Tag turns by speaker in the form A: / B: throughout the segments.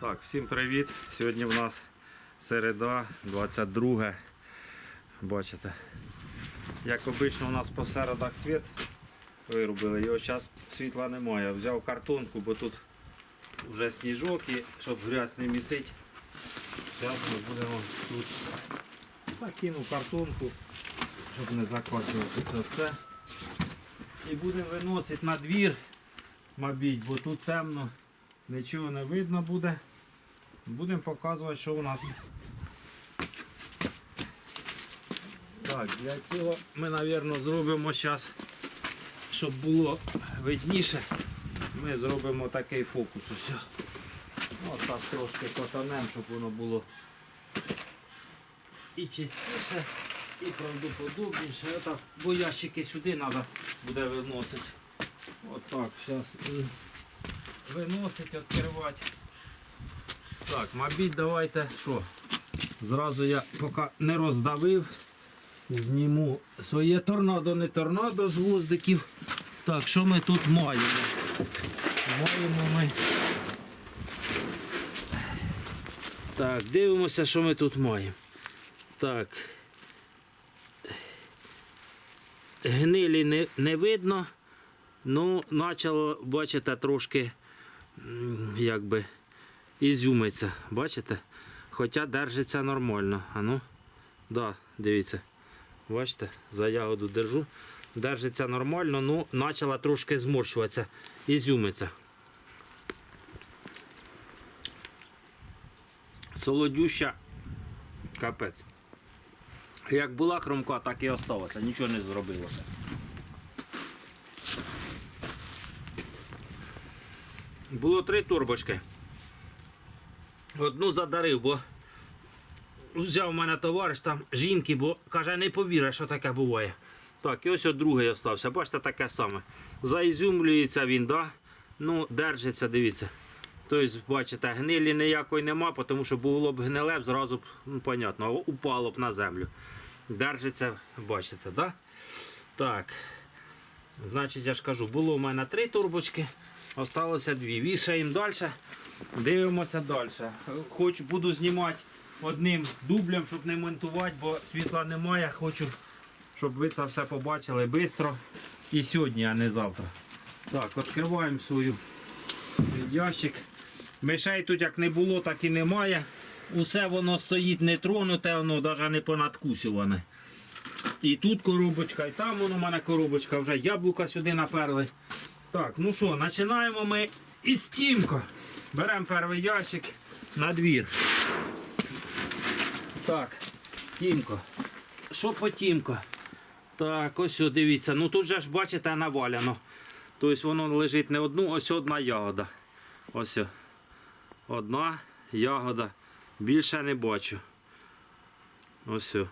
A: Так, всім привіт. Сьогодні в нас середа, 22. Бачите. Як обично у нас по середах світ вирубили. Його зараз світла немає. Взяв картонку, бо тут вже сніжок і щоб грязь не місить. Зараз ми будемо тут закину картонку, щоб не закочувати це все. І будемо виносити на двір, мабуть, бо тут темно. Нічого не видно буде. Будемо показувати, що у нас. Так, для цього ми, мабуть, зробимо зараз, щоб було видніше. Ми зробимо такий фокус. Ось. Ось так трошки котанем, щоб воно було і чистіше, і правдоподобніше. Отак, бо ящики сюди треба буде виносити. Отак, зараз виносить, відкривати. Так, мабуть, давайте що? Зразу я поки не роздавив, зніму своє торнадо, не торнадо з воздиків. Так, що ми тут маємо? Маємо ми. Так, дивимося, що ми тут маємо. Так. Гнилі не, не видно. Ну, почало, бачите, трошки м, якби ізюмиться. Бачите? Хоча держиться нормально. А ну, да, дивіться. Бачите, за ягоду держу. Держиться нормально, ну почала трошки зморщуватися, ізюмиться. Солодюща капець. Як була хромка, так і осталася, нічого не зробилося. Було три турбочки. Одну задарив, бо взяв мене товариш там жінки, бо каже, не повіриш, що таке буває. Так, і ось от другий остався. Бачите, таке саме. Заізюмлюється він, да? ну, держиться, дивіться. Тобто, бачите, гнилі ніякої нема, тому що було б гниле, б зразу б, ну, понятно, упало б на землю. Держиться, бачите, да? Так. Значить, я ж кажу, було в мене три турбочки, осталося дві. Вішаємо далі, дивимося далі. Хоч буду знімати одним дублем, щоб не монтувати, бо світла немає. Хочу, щоб ви це все побачили швидко. І сьогодні, а не завтра. Так, відкриваємо свою свій ящик. Мишей тут як не було, так і немає. Усе воно стоїть не тронуте, воно навіть не понадкусюване. І тут коробочка, і там воно у мене коробочка, вже яблука сюди наперли. Так, ну що, починаємо ми із тімко. Беремо перший ящик на двір. Так, тімко. Що по тімко? Так, ось о, дивіться. Ну тут же ж бачите наваляно. Тобто воно лежить не одну, ось одна ягода. Ось. о. Одна ягода. Більше не бачу. Ось. о.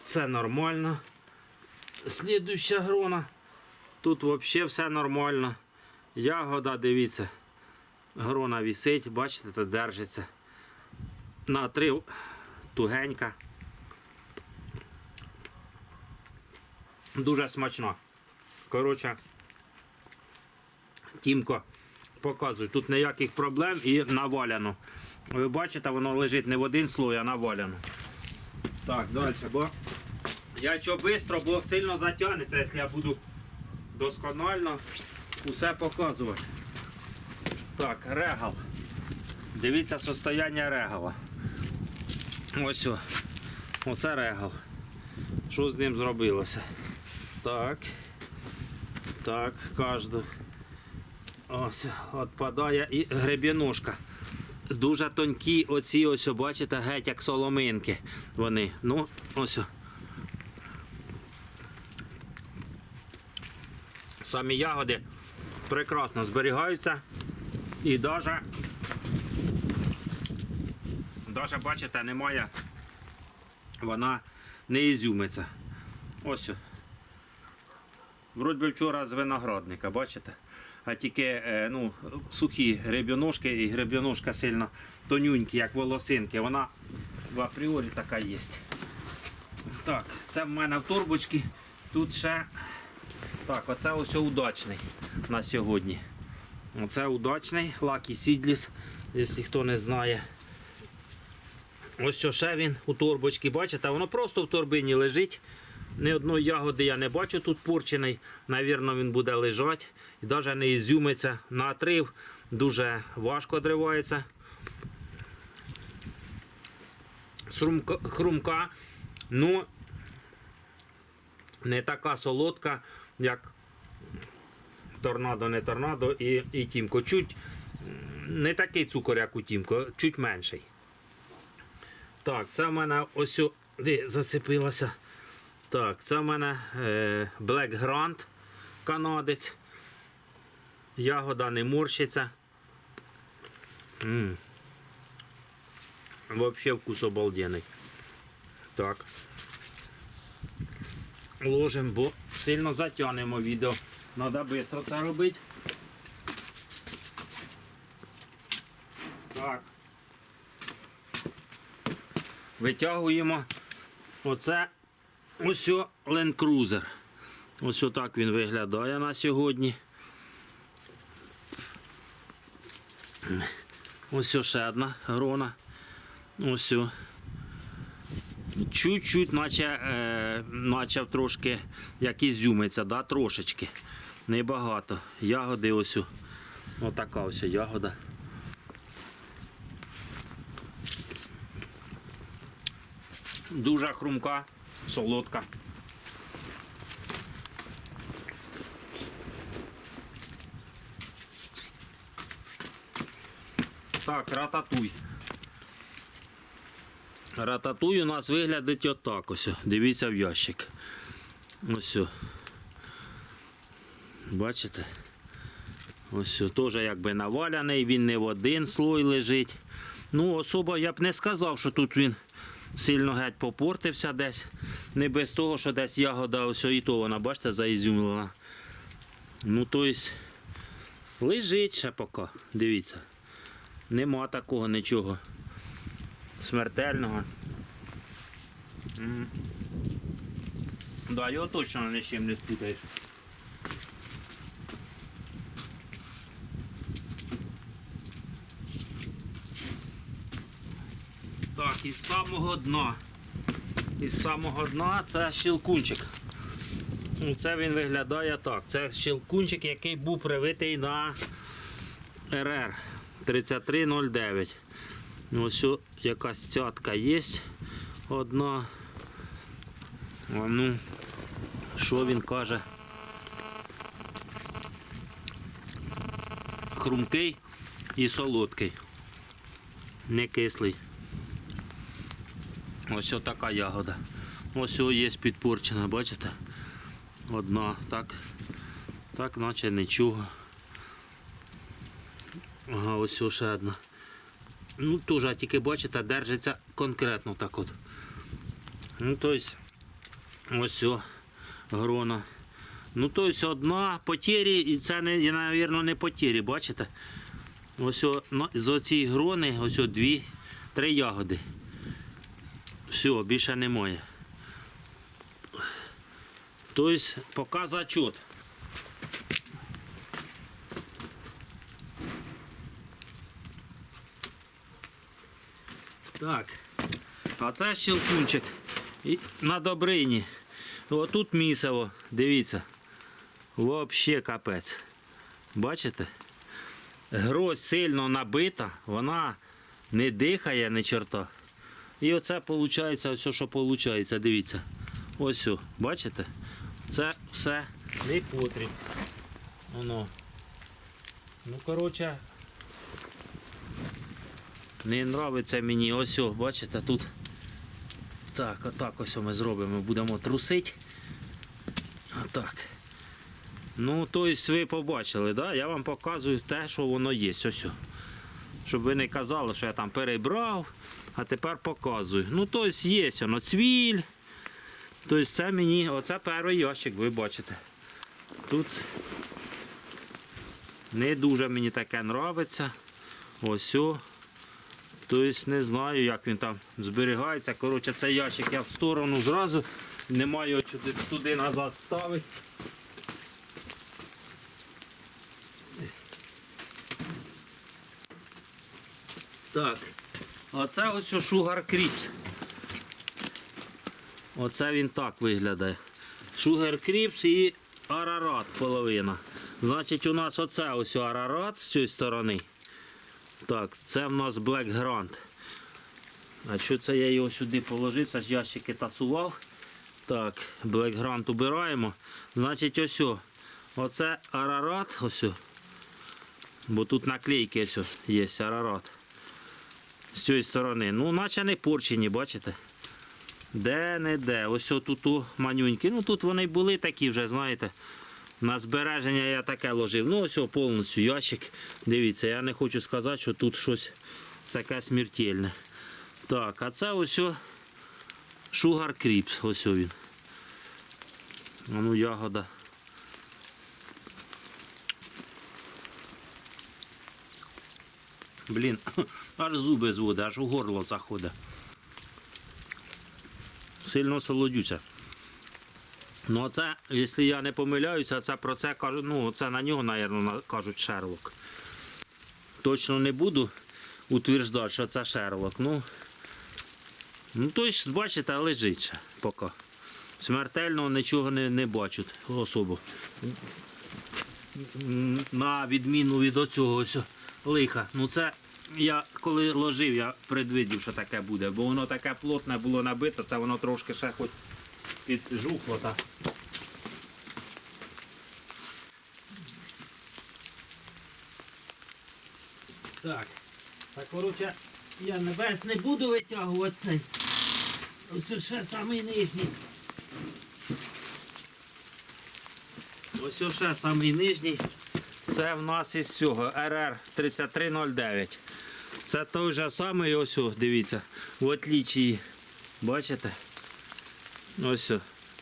A: Це нормально. Слідуща грона. Тут взагалі все нормально. Ягода, дивіться. Грона висить, бачите, це держиться. На три тугенька. Дуже смачно. Коротше, Тімко, показуй, тут ніяких проблем і наваляно. Ви бачите, воно лежить не в один слой, а наваляно. Так, далі, бо я що швидко, бо сильно затягнеться, якщо я буду досконально усе показувати. Так, регал. Дивіться состояння регала. Ось о. Оце регал. Що з ним зробилося? Так. Так, кожну. Ось, відпадає і гребіножка. Дуже тонкі оці ось, бачите, геть як соломинки. Вони. Ну, ось. Самі ягоди прекрасно зберігаються. І навіть, навіть бачите, немає, вона не ізюмиться. Ось. Вроді вчора з виноградника, бачите? А тільки е, ну, сухі гребіножки і гребіножка сильно тонюнькі, як волосинки. Вона в апріорі така є. Так, це в мене в торбочці. Тут ще. Так, оце ось удачний на сьогодні. Оце удачний Lucky Seedless, якщо хто не знає. Ось що ще він у торбочці, бачите, воно просто в торбині лежить. Ні одної ягоди я не бачу тут порчений. Навірно, він буде лежати і навіть не ізюмиться на отрив. Дуже важко одривається. Срумка, хрумка, ну не така солодка, як торнадо, не торнадо і, і тімко. Чуть не такий цукор, як у тімко, чуть менший. Так, це в мене ось де зацепилося. Так, це в мене е, Black Grand канадець. Ягода не морщиться. Вообще вкус обалденний. Так. Ложимо, бо сильно затягнемо відео. Треба швидко це робити. Так. Витягуємо. Оце ось Land Cruiser. Ось отак він виглядає на сьогодні. Ось ще одна грона. Ось. Чуть-чуть, наче, е, начав трошки як ізюмиться, да, трошечки. Небагато. Ягоди ось. Отака ось ягода. Дуже хрумка, солодка. Так, рататуй. Рататуй у нас виглядить отак ось. Дивіться в ящик. Ось. Бачите? Ось теж якби наваляний, він не в один слой лежить. Ну, особо я б не сказав, що тут він сильно геть попортився десь. Не без того, що десь ягода ось і то вона, бачите, заізюмлена. Ну, тобто, лежить ще поки. Дивіться. Нема такого нічого смертельного. М. Да, його точно ні з чим не спутаєш. Так, із самого дна. Із самого дна це щелкунчик. Це він виглядає так. Це щелкунчик, який був привитий на РР 3309. Ось якась цятка є одна. А ну, що він каже? Хрумкий і солодкий. Не кислий. Ось така ягода. Ось є підпорчена, бачите? Одна, так. Так, наче нічого. Ага, ось ще одна. Ну, теж, тільки бачите, держиться конкретно так от. Ну, тобто, ось о, грона. Ну, тобто, одна потері, і це, не, мабуть, не потері, бачите? Ось о, з оцієї грони, ось о, дві, три ягоди. Все, більше немає. Тобто, поки зачет. Так. А це щелкунчик. І на добрині. Отут місиво, дивіться. Вообще капець. Бачите? Грозь сильно набита, вона не дихає ні чорта. І оце виходить, ось що виходить, дивіться. Ось, бачите? Це все не потрібно. Воно. Ну, коротше, не нравиться мені. Ось, о, бачите, тут. Так, отак ось ми зробимо. Будемо трусити. Отак. Ну, тобто ви побачили, да? я вам показую те, що воно є. Ось. Щоб ви не казали, що я там перебрав, а тепер показую. Ну, тобто є воно цвіль. Тобто це мені, оце перший ящик, ви бачите. Тут не дуже мені таке подобається. Ось. Тобто не знаю, як він там зберігається. Коротше, Цей ящик я в сторону зразу не маю туди назад ставити. Так, оце ось шугар Кріпс. Оце він так виглядає. Шугар Кріпс і арарат половина. Значить, у нас оце ось арарат з цієї сторони. Так, це в нас Black Grand. А що це я його сюди положив? Це ж ящики тасував. Так, Black Grand убираємо. Значить, ось. Оце Арарат. Ось. Бо тут наклейки ось є Арарат. З цієї сторони. Ну, наче не порчені, бачите? Де не де. Ось тут у манюньки. Ну тут вони були такі вже, знаєте. На збереження я таке ложив. Ну, ось повністю ящик. Дивіться, я не хочу сказати, що тут щось таке смертельне. Так, а це ось Sugar Crips. Ось він. Ну, ягода. Блін, аж зуби зводить, аж у горло заходить. Сильно солодюче. Ну, це, якщо я не помиляюся, це про це кажу, ну, це на нього, мабуть, кажуть Шерлок. Точно не буду утверждати, що це Шерлок. Ну, ну то ж, бачите, лежить ще поки. Смертельного нічого не, не бачу особо. На відміну від оцього лиха. Ну це я коли ложив, я предвидів, що таке буде, бо воно таке плотне було набито, це воно трошки ще хоч піджухло. Та. Так. Так, коротше, я весь не буду витягувати цей. Ось ще самий нижній. Ось ще самий нижній. Це в нас із цього РР 3309. Це той же самий ось, дивіться, в отлічі. Бачите? Ось,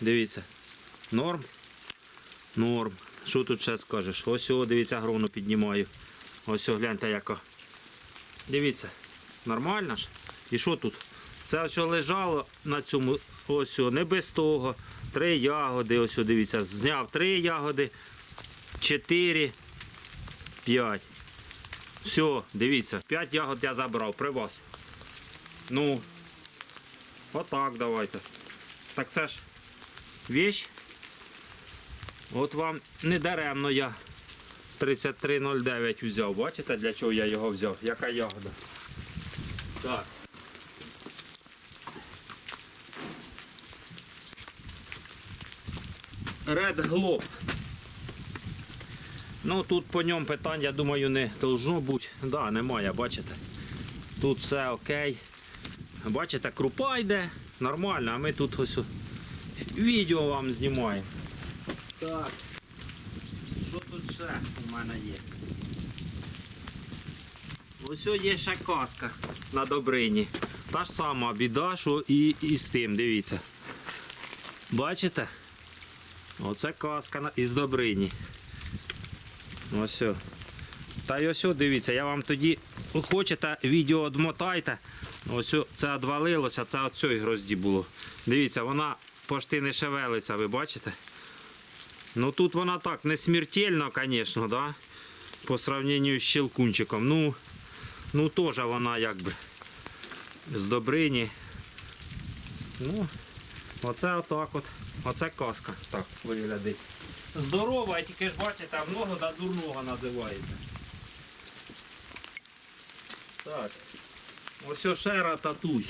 A: дивіться. Норм. Норм. Що тут ще скажеш? Ось, дивіться, грону піднімаю. Ось, гляньте яка. Дивіться. Нормально ж? І що тут? Це ось лежало на цьому, ось, не без того. Три ягоди, ось, дивіться, зняв три ягоди. 4, 5. Все, дивіться, 5 ягод я забрав при вас. Ну, отак давайте. Так це ж віч. От вам не даремно я 3309 взяв. Бачите, для чого я його взяв? Яка ягода? Так. Red Globe. Ну тут по ньому питань, я думаю, не должно бути. Да, немає, бачите. Тут все окей. Бачите, крупа йде, нормально, а ми тут ось відео вам знімаємо. Так. Ще у мене є? Ось є ще каска на добрині. Та ж сама біда, що і, і з тим, дивіться. Бачите? Оце каска із добрині. Ось. Та й ось, дивіться, я вам тоді хочете відео одмотайте. Ось це відвалилося, це от цієї грозді було. Дивіться, вона пошти не шевелиться, ви бачите? Ну тут вона так не смертельно, звісно, да? по сравненню з щелкунчиком. Ну, ну теж вона якби з добрині. Ну, оце отак от. Оце казка так виглядить. Здорова, тільки ж бачите, в ногу до дурного називається. Так. Ось ще рататуй.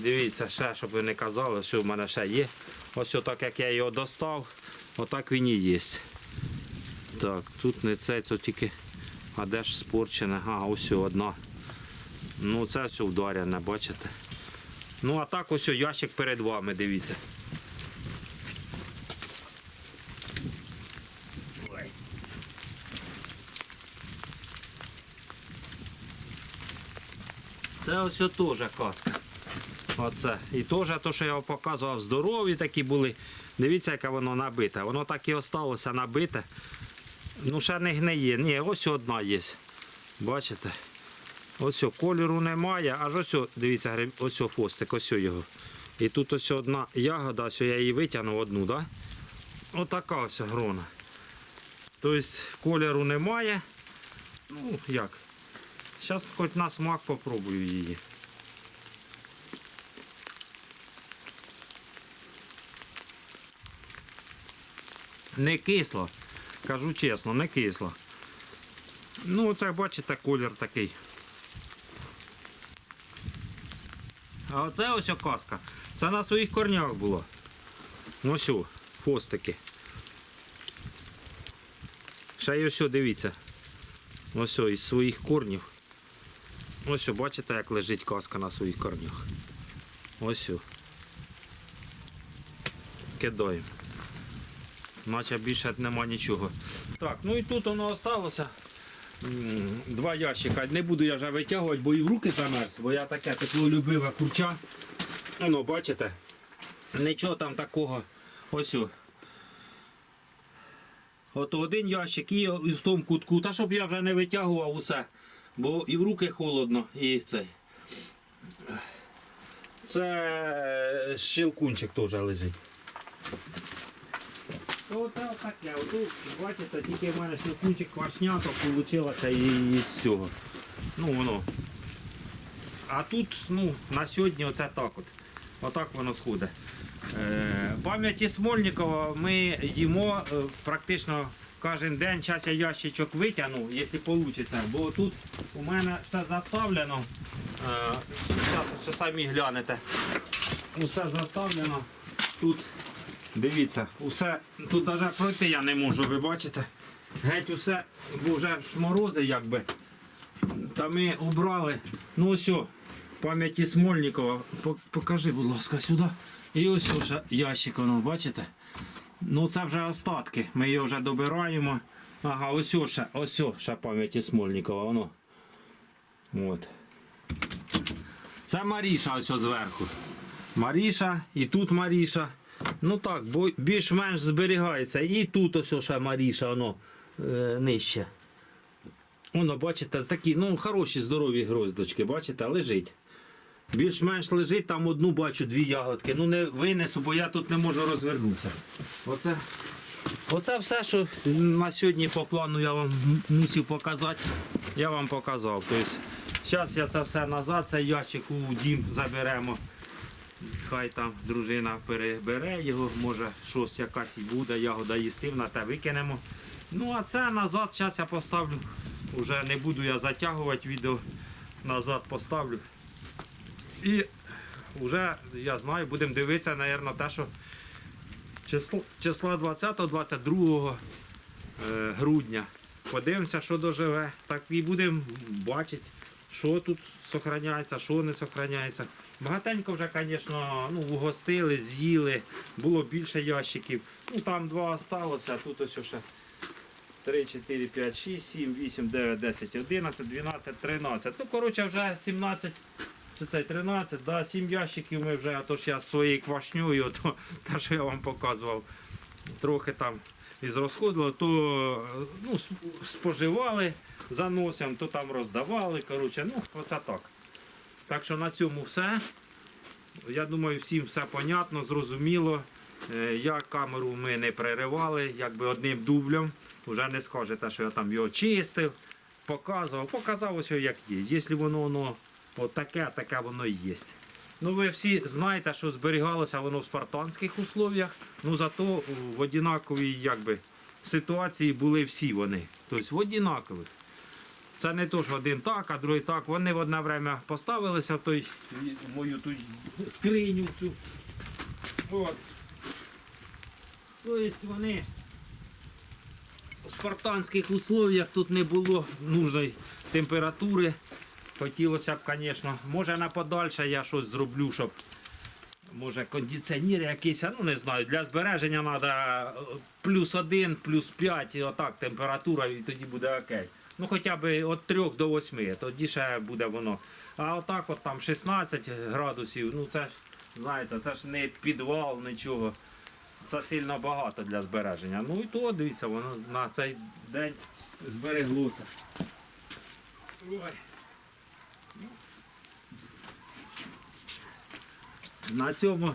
A: Дивіться, ще, щоб ви не казали, що в мене ще є. Ось так як я його достав, отак він і є. Так, тут не це, це тільки. А де ж спорчене? А, ось одна. Ну це все вдаряне, бачите. Ну а так ось ящик перед вами, дивіться. Це ось теж каска. Оце. І теж те, що я вам показував, здорові такі були. Дивіться, яке воно набите. Воно так і осталося набите. Ну, ще не гниє. Ні, ось одна є. Бачите? Ось кольору немає, аж ось, дивіться, ось фостик, ось його. І тут ось одна ягода, ось я її витягнув одну, так? Да? Отака ось грона. Тобто кольору немає. Ну, як? Зараз хоч на смак попробую її. Не кисло, кажу чесно, не кисло. Ну, оце бачите, колір такий. А оце ось оказка. Це на своїх корнях було. Ось о, фостики. Ще й ось, дивіться. Ось із своїх корнів. Ось бачите, як лежить каска на своїх корнях. Ось. Кидаємо. Наче більше нема нічого. Так, ну і тут воно залишилося. Два ящика. Не буду я вже витягувати, бо і в руки замерз, бо я таке теплолюбиве курча. Воно, бачите? Нічого там такого. Ось. От один ящик і в тому кутку. Та щоб я вже не витягував усе. Бо і в руки холодно, і цей. Це щелкунчик теж лежить. Ну, Оце таке. Отут, бачите, тільки в мене щелкунчик квашнято вийшло із цього. Ну воно. А тут, ну, на сьогодні оце так от. Отак воно сходить. Е, пам'яті Смольникова ми їмо е, практично кожен день. Зараз я ящичок витягну, якщо вийде. Бо тут у мене все заставлено. Зараз ще самі глянете. Усе заставлено. Тут Дивіться, усе, тут навіть пройти я не можу, ви бачите? Геть усе, бо вже ж морози якби. Та ми убрали. Ну ось, пам'яті Смольникова. Покажи, будь ласка, сюди. І ось ще ящик, воно, бачите? Ну це вже остатки. Ми його вже добираємо. Ага, ось ще, ось ще пам'яті Смольникова, воно. От. Це Маріша ось зверху. Маріша, і тут Маріша. Ну так, бо більш-менш зберігається. І тут ось ще Маріша, воно е, нижче. Воно, бачите, такі, ну, хороші здорові гроздочки, бачите, лежить. Більш-менш лежить, там одну бачу, дві ягодки. Ну не винесу, бо я тут не можу розвернутися. Оце, оце все, що на сьогодні по плану я вам мусив показати, я вам показав. Тобто, зараз я це все назад, цей ящик у дім заберемо. Хай там дружина перебере його, може щось якась і буде, ягода їстивна, те викинемо. Ну а це назад, зараз я поставлю. Уже не буду я затягувати відео, назад поставлю. І вже, я знаю, будемо дивитися, мабуть, те, що числа 20-22 е, грудня. Подивимося, що доживе. Так і будемо бачити, що тут сохраняється, що не сохраняється. Багатенько вже, звісно, ну, угостили, з'їли, було більше ящиків. Ну там два залишилося, а тут ось ще 3, 4, 5, 6, 7, 8, 9, 10, 11, 12, 13. Ну, коротше, вже 17, це цей 13, да, 7 ящиків ми вже, а то ж я своєю квашньою, то те, що я вам показував, трохи там із розходило, то ну, сп- споживали заносом, то там роздавали. Коротше, ну, оце так. Так що на цьому все. Я думаю, всім все понятно, зрозуміло. Е, Я камеру ми не переривали, якби одним дублем. Вже не скажете, що я там його чистив, показував. Показав ось як є. Якщо воно, воно от таке, таке воно і є. Ну ви всі знаєте, що зберігалося воно в спартанських условіях, ну зато в однаковій якби, ситуації були всі вони. Тобто в однакових. Це не то, що один так, а другий так. Вони в одне время поставилися в той в мою ту скриню цю. От. Тобто вони у спартанських условіях тут не було нужної температури. Хотілося б, звісно, може на подальше я щось зроблю, щоб може кондиціонер якийсь, ну не знаю, для збереження треба плюс один, плюс 5, і отак температура, і тоді буде окей. Ну хоча б від 3 до 8, тоді ще буде воно. А отак от там 16 градусів, ну це ж, знаєте, це ж не підвал, нічого. Це сильно багато для збереження. Ну і то, дивіться, воно на цей день збереглося. Ой. На цьому,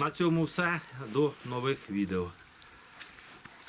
A: на цьому все. До нових відео.